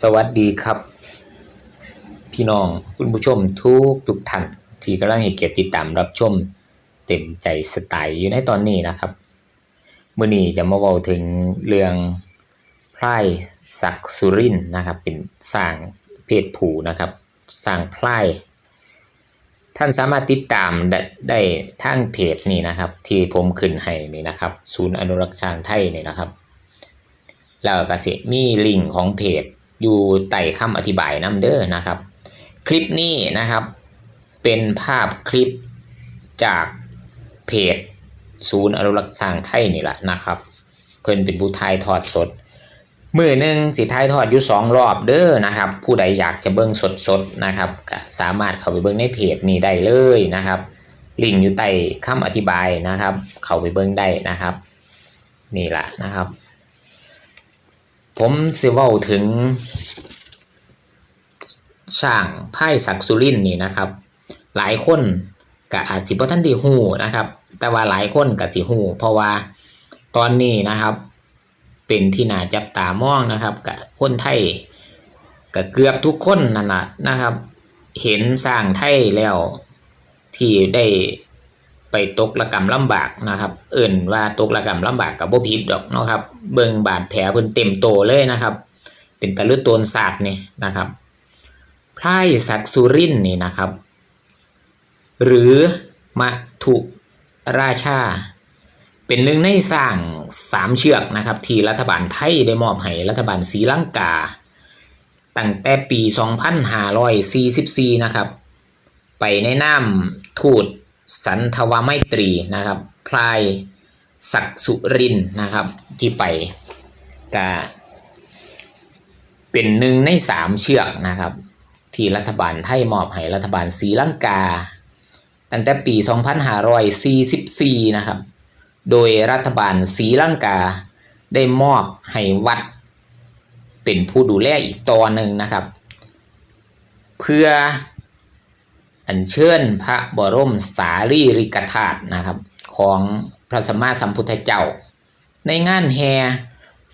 สวัสดีครับ พี่น้องคุณผู้ชมทุกทุกท่านที่กำลังให้เกียรติติดตามรับชมเต็มใจสไตล์อยู่ในตอนนี้นะครับเมื่อนี้จะมาเว้าถึงเรื่องไพร่ศักสุรินนะครับ เป็นสร้างเพศผู้นะครับสร้างไพร่ท่านสามารถติดตามได้ได้ทางเพจนี้นะครับ ที่ผมขึ้นให้นี่นะครับ ศูนย์อนุรักษ์ช้างไทยนี่นะครับแล้วก็สิมีลิงก์ของเพจ อยู่ใต้คำอธิบายนํเด้อนะครับ คลิปนี้นะครับ เป็นภาพคลิปจากเพจศูนย์อนุรักษ์ช้างไทยนี่แหละนะครับ เพิ่นเป็นผู้ถ่ายทอดสดมือหนึ่งสิถ่ายทอดอยู่สองรอบเด้อนะครับ ผู้ใดอยากจะเบิ่งสดๆนะครับก็สามารถเข้าไปเบิ่งในเพจนี้ได้เลยนะครับ ลิงก์อยู่ใต้คำอธิบายนะครับ เข้าไปเบิ่งได้นะครับ นี่แหละนะครับ ผมสิเว้าถึง ช่างไพ่ศักสุรินนี่นะครับ หลายคนก็อาจสิบ่ทันด้ฮู้นะครับ แต่ว่าหลายคนก็สิฮู้เพราะว่าตอนนี้นะครับ เป็นที่น่าจับตามองนะครับกับคนไทยก็เกือบทุกคนนั่นแหละนะครับ เห็นสร้างไทยแล้วที่ได้ ไปตกระกรรมลำบากนะครับ เอิ่นว่าตกระกรรมลำบากกับบ่ผิดดอกเนาะครับ เบิ่งบาดแผลเพิ่นเต็มโตเลยนะครับ เป็นตะลึโตนศาสตร์นี่นะครับไพร่ศักสุรินนี่นะครับ หรือมทุราชา เป็นหนึ่งในสร้างสามเชือกนะครับ ที่รัฐบาลไทยได้มอบให้รัฐบาลศรีลังกา ตั้งแต่ปี 2544 นะครับ ไปในนามทูต สันทวไมตรีนะครับ พลายศักสุรินนะครับ ที่ไปกาเป็นหนึ่งในสามเชือกนะครับ ที่รัฐบาลไทยมอบให้รัฐบาลศรีลังกา ตั้งแต่ปี 2544 นะครับ โดยรัฐบาลศรีลังกาได้มอบให้วัด เป็นผู้ดูแลอีกตอนหนึ่งนะครับ เพื่อ อัญเชิญพระบรมสารีริกธาตุนะครับ ของพระสัมมาสัมพุทธเจ้า ในงานแห่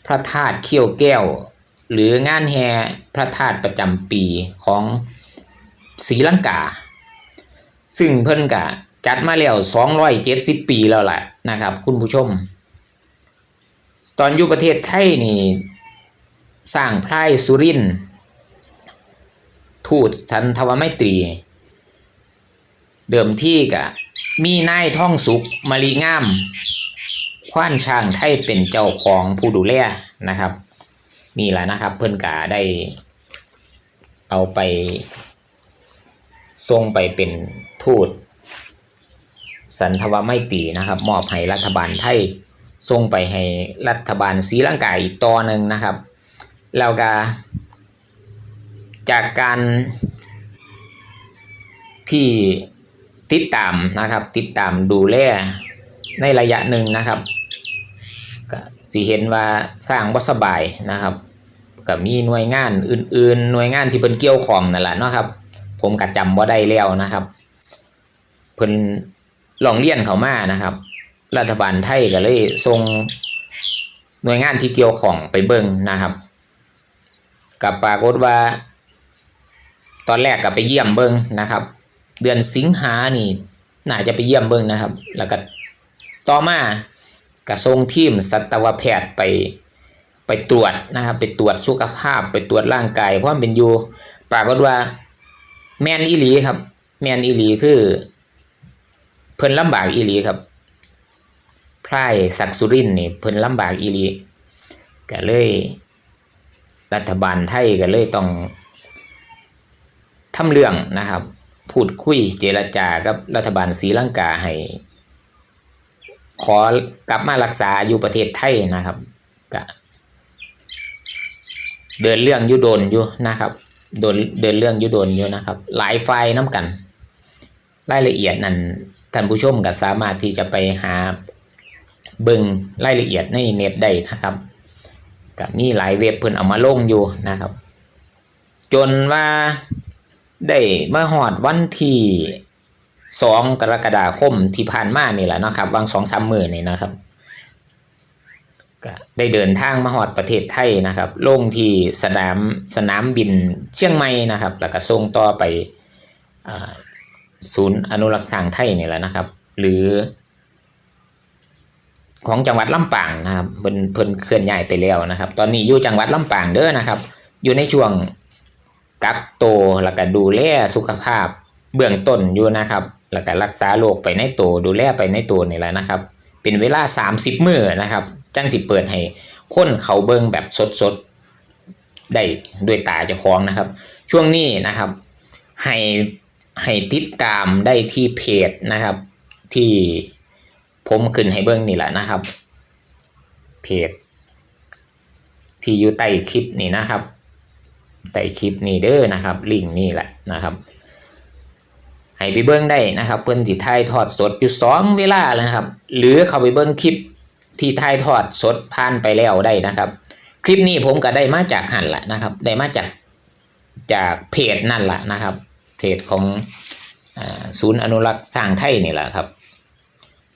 พระธาตุเขี้ยวแก้ว หรืองานแห่พระธาตุประจำปีของศรีลังกา ซึ่งเพิ่นกะจัดมาแล้ว 270 ปีแล้วล่ะนะครับ คุณผู้ชม ตอนอยู่ประเทศไทยนี่สร้างพลายสุรินทูตสันทวไมตรี เดิมที่กะ มีนายท่องสุขมารีงามขว้านช้างไทยเป็นเจ้าของผู้ดูแลนะครับ นี่แหละนะครับ เพิ่อนกาได้ เอาไปส่งไปเป็นทูต สันทวไมตีนะครับ มอบให้รัฐบาลไทยส่งไปให้รัฐบาลศรีลังกาอีกต่อหนึ่งนะครับ แล้วก็จากการที่ ติดตามนะครับ ติดตามดูแลในระยะหนึ่งนะครับก็สิเห็นว่าสร้างบ่สบายนะครับก็มีหน่วยงานอื่น ๆ หน่วยงานที่เพิ่นเกี่ยวข้องนั่นแหละเนาะครับ ผมก็จำบ่ได้แล้วนะครับ เพิ่นลองเรียนเขามานะครับ รัฐบาลไทยก็เลยส่งหน่วยงานที่เกี่ยวข้องไปเบิ่งนะครับกับปรากฏว่า ตอนแรกก็ไปเยี่ยมเบิ่งนะครับ เดือนสิงหานี่น่าจะไปเยี่ยมเบิ่งนะครับ แล้วก็ต่อมาก็ส่งทีมสัตวแพทย์ไปไปตรวจนะครับ ไปตรวจสุขภาพไปตรวจร่างกายความเป็นอยู่ปรากฏว่าแมนอีหลีครับ แมนอีหลีคือ เพิ่นลำบากอีหลีครับพลายศักสุรินนี่เพิ่นลำบากอีหลีก็เลย รัฐบาลไทยก็เลยต้องทำเรื่องนะครับ พูดคุยเจรจากับรัฐบาลศรีลังกาให้ขอกลับมารักษาอยู่ประเทศไทยนะครับก็เดินเรื่องอยุโดนอยู่นะครับโดนเดินเรื่องอยุโดนอยู่นะครับ หลายไฟล์น้ำกัน รายละเอียดนั้นท่านผู้ชมก็สามารถที่จะไปหาเบิ่งรายละเอียดในเน็ตได้นะครับก็มีหลายเว็บเพิ่นเอามาลงอยู่นะครับ จนว่า ได้มาหอดวันที่สองกรกฎาคมที่ผ่านมานี่แหละนะครับวางสองสามมือนี่นะครับได้เดินทางมาฮอดประเทศไทยนะครับ ลงที่สนามสนามบินเชียงใหม่นะครับ แล้วก็ส่งต่อไปศูนย์อนุรักษ์สางไทยนี่แหละนะครับ หรือ ของจังหวัดลำปางนะครับเพิ่นเพิ่นเคลื่อนย้ายไปแล้วนะครับ ตอนนี้อยู่จังหวัดลำปางเด้อนะครับ อยู่ในช่วง กักโตวแล้วก็ดูแลสุขภาพเบื้องต้นอยู่นะครับ แล้วก็รักษาโรคไปในตัวดูแลไปในตัวนี่แหละนะครับ เป็นเวลา 30 มื้อนะครับ จังสิเปิดให้คนเขาเบิ่งแบบสดๆ ได้ด้วยตาเจ้าของนะครับ ช่วงนี้นะครับ ให้ให้ติดตามได้ที่เพจนะครับ ที่ผมขึ้นให้เบิ่งนี่แหละนะครับ เพจ ที่อยู่ใต้คลิปนี่นะครับ ใต้คลิปนี่เด้อนะครับลิงก์นี่แหละนะครับให้ไปเบิ่งได้นะครับ เพิ่นสิถ่ายทอดสดอยู่สองเวลาแล้วนะครับ หรือเข้าไปเบิ่งคลิปที่ถ่ายทอดสดผ่านไปแล้วได้นะครับ คลิปนี้ผมก็ได้มาจากหันละนะครับ ได้มาจากจากเพจนั่นแหละนะครับ เพจของศูนย์อนุรักษ์สร้างไทยนี่แหละครับ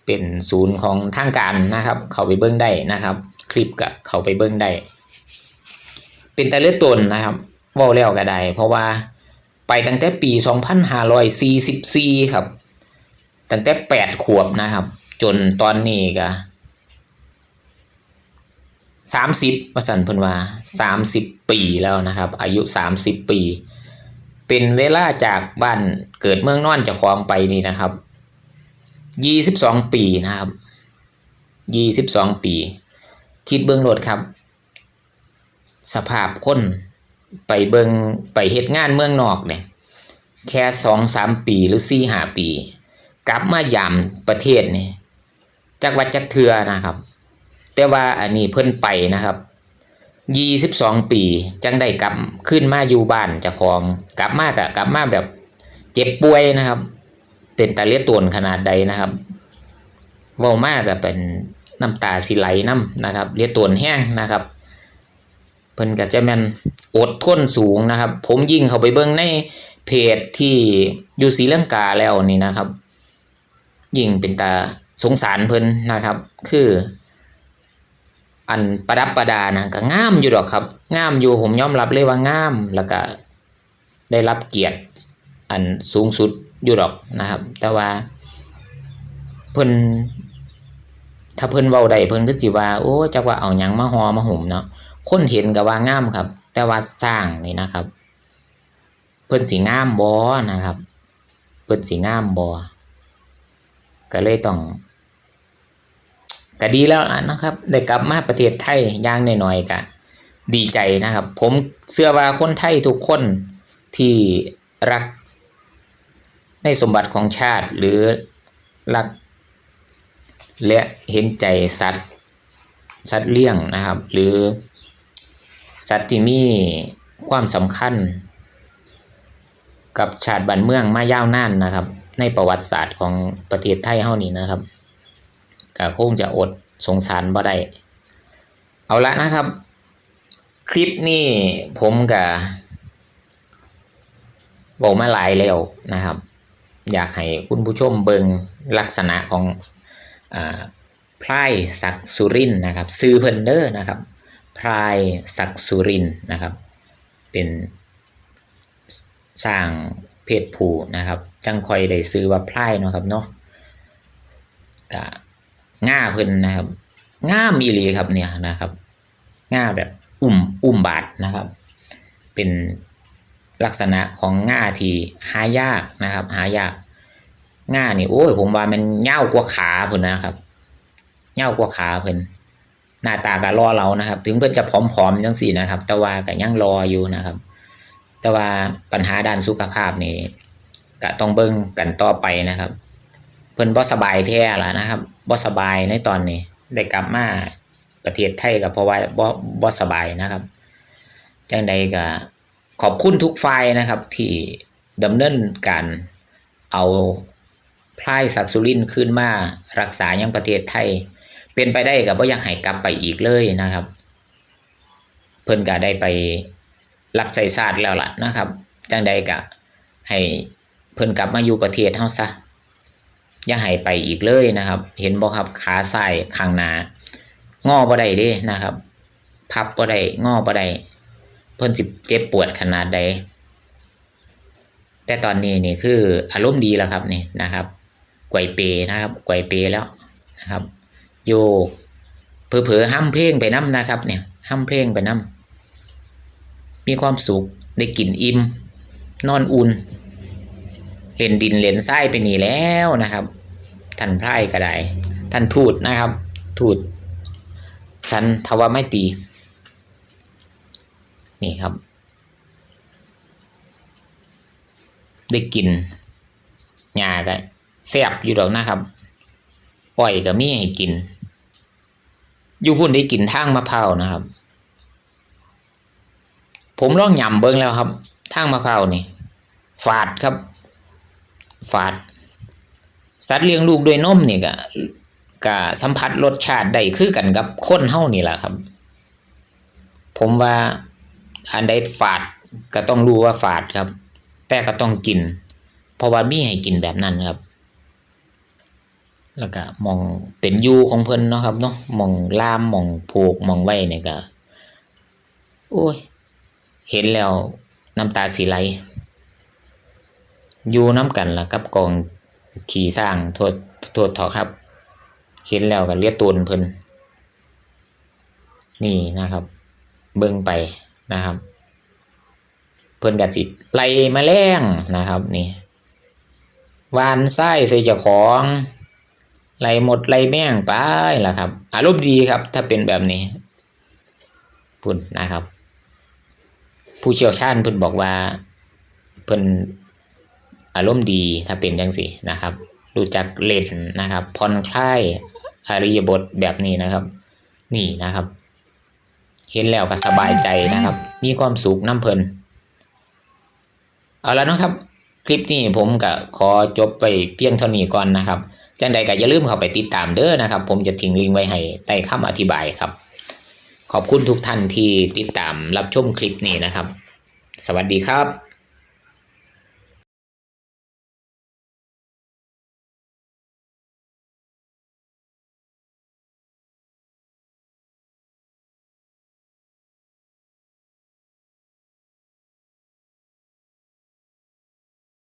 เป็นศูนย์ของทางการนะครับ เข้าไปเบิ้งได้นะครับ คลิปก็เข้าไปเบิ้งได้ เป็นแต่เลือดตนนะครับ ว่าแล้วก็ได้ เพราะว่าไปตั้งแต่ปี 2544 ครับ ตั้งแต่ 8 ขวบนะครับ จนตอนนี้ก็30ประสันพิ่นว่า30ปีแล้วนะครับ อายุ30ปี เป็นเวลาจากบ้านเกิดเมืองนอนจะคลองไปนี่นะครับยี่สิบสองปีนะครับยี่สิบสองปี คิดเบิ้องรถครับ สภาพคน ไปเบิงไปเฮ็ดงานเมืองนอกเนี่ยแค่สองสามปีหรือสี่ห้าปี กลับมายามประเทศนี่จักวัดจักเทือนะครับ แต่ว่าอันนี้เพิ่นไปนะครับยี่สิบสองปี จังได้กลับขึ้นมาอยู่บ้านจะของกลับมากะกลับมาแบบเจ็บป่วยนะครับ เป็นตาเลียตวนขนาดใดนะครับเว้ามากก็เป็นน้ำตาสิไหลน้ำนะครับเลียตวนแห้งนะครับ พิ่นก็จะแม่นอดทนสูงนะครับ ผมยิ่งเข้าไปเบิ่งในเพจที่อยู่ศรีลังกาแล้วนี่นะครับ ยิ่งเป็นตาสงสารเพิ่นนะครับ คือ อันประดับประดานะก็งามอยู่ดอกครับงามอยู่ผมยอมรับเลยว่างามแล้วก็ได้รับเกียรติอันสูงสุดอยู่ดอกนะครับ แต่ว่าเพิ่นถ้าเพิ่นเว้าได้เพิ่นก็สิว่าโอ้จักว่าเอาหยังมาหอมาห่มเนาะ คนเห็นก็ว่างามครับ แต่ว่าสร้างนี่นะครับ เพิ่นสิงามบ่นะครับ เพิ่นสิงามบ่ก็เลยต้องก็ดีแล้วนะครับ ได้กลับมาประเทศไทยย่างหน้อยๆก็ดีใจนะครับ ผมเชื่อว่าคนไทยทุกคนที่รักในสมบัติของชาติหรือรัก และเห็นใจสัตว์ สัตว์เลี้ยงนะครับ หรือ สัตว์ที่มีความสำคัญ กับชาติบ้านเมืองมายาวนานนะครับ ในประวัติศาสตร์ของประเทศไทยเฮานี่นะครับก็คงจะอดสงสารบ่ได้เอาละนะครับ คลิปนี้ผมกับบอกมาหลายแล้วนะครับ อยากให้คุณผู้ชมเบิงลักษณะของอพลายศักสุรินนะครับ ซื้อเพิ่นเดอร์นะครับ พลายศักสุรินนะครับ เป็นสร้างเพศผู้นะครับ จังคอยได้ซื้อว่าพลายเนาะครับเนาะกะง่าเพิ่นนะครับ ง่ามีหลีครับเนี่ยนะครับง่าแบบอุ่มอุ่มบาดนะครับ เป็นลักษณะของง่าที่หายากนะครับ หายากง่านี่โอ้ยผมว่ามันเง่ากว่าขาเพิ่นนะครับเง่ากว่าขาเพิ่น หน้าตาก็รอเรานะครับ ถึงเพิ่นจะผอมๆจังสี่นะครับ แต่ว่าก็ยังรออยู่นะครับ แต่ว่าปัญหาด้านสุขภาพนี่ก็ต้องเบิ่งกันต่อไปนะครับ เพิ่นบ่สบายแท้ล่ะนะครับบ่สบายในตอนนี้ได้กลับมาประเทศไทยก็เพราะว่าบ่บ่สบายนะครับจังใดก็ขอบคุณทุกฝ่ายนะครับ ที่ดำเนินการเอาพลายศักสุรินขึ้นมารักษายังประเทศไทย เป็นไปได้ก็บ่อยากให้กลับไปอีกเลยนะครับ เพิ่นก็ได้ไปรับใส่ศาสตร์แล้วล่ะนะครับ จังใดก็ให้เพิ่นกลับมาอยู่ประเทศเฮาซะอย่าให้ไปอีกเลยนะครับ เห็นบ่ครับขาซ้ายข้างหน้างอบ่ได้เด้นะครับ พับบ่ได้งอบ่ได้เพิ่นสิเจ็บปวดขนาดใดแต่ตอนนี้นี่คืออารมณ์ดีแล้วครับนี่นะครับไกวเปนะครับไกวเปแล้วนะครับ โยกเผลอๆห้ำเพลงไปน้ำนะครับ เนี่ยห้ำเพลงไปน้ำมีความสุขได้กินอิ่มนอนอุ่นเล่นดินเล่นทรายไปนี่แล้วนะครับท่านไพร่ก็ได้ท่านทูตนะครับ ทูตสันทวไม่ตีนี่ครับ ได้กินหญ้าก็แซ่บอยู่ดอกนะครับ อ้อยก็มีให้กิน อยู่พุ่นได้กินทางมะพร้าวนะครับ ผมลองย่ำเบิ้งแล้วครับทางมะพร้าวนี่ ฝาดครับ ฝาด สัตว์เลี้ยงลูกด้วยนมนี่ก็ก็สัมผัสรสชาติได้คือกันกับคนเฮานี่แหละครับ ผมว่าอันใดฝาดก็ต้องรู้ว่าฝาดครับ แต่ก็ต้องกิน เพราะว่ามีให้กินแบบนั้นครับ แล้วก็มองเป็นยูของเพิ่นเนาะครับเนาะมองล่ามมองผูกมองไว้เนี่ยก็โอ้ย เห็นแล้วน้ำตาสีไหลอยู่น้ำกันล่ะกับกองขี่สร้างโทษโทษเถอะครับ เห็นแล้วก็เลียดตูนเพิ่นนี่นะครับ เบิ่งไปนะครับ เพิ่นกัสิไล่แมลงนะครับ นี่วานไส้ใส่เจ้าของ ไล่หมดไล่แม่งไปล่ะครับ อารมณ์ดีครับ ถ้าเป็นแบบนี้พุ่นนะครับ ผู้เชี่ยวชาญเพิ่นบอกว่าเพิ่นอารมณ์ดีถ้าเป็นจังซี่นะครับ รู้จักเล่นนะครับผ่อนคลายอริยบทแบบนี้นะครับ นี่นะครับ เห็นแล้วก็สบายใจนะครับ มีความสุขน้ำเพลินเอาแล้วนะครับ คลิปนี้ผมก็ขอจบไปเพียงเท่านี้ก่อนนะครับ จังใดก็อย่าลืมเข้าไปติดตามเด้อนะครับ ผมจะทิ้งลิงก์ไว้ให้ใต้คำอธิบายครับ ขอบคุณทุกท่านที่ติดตามรับชมคลิปนี้นะครับ สวัสดีครับ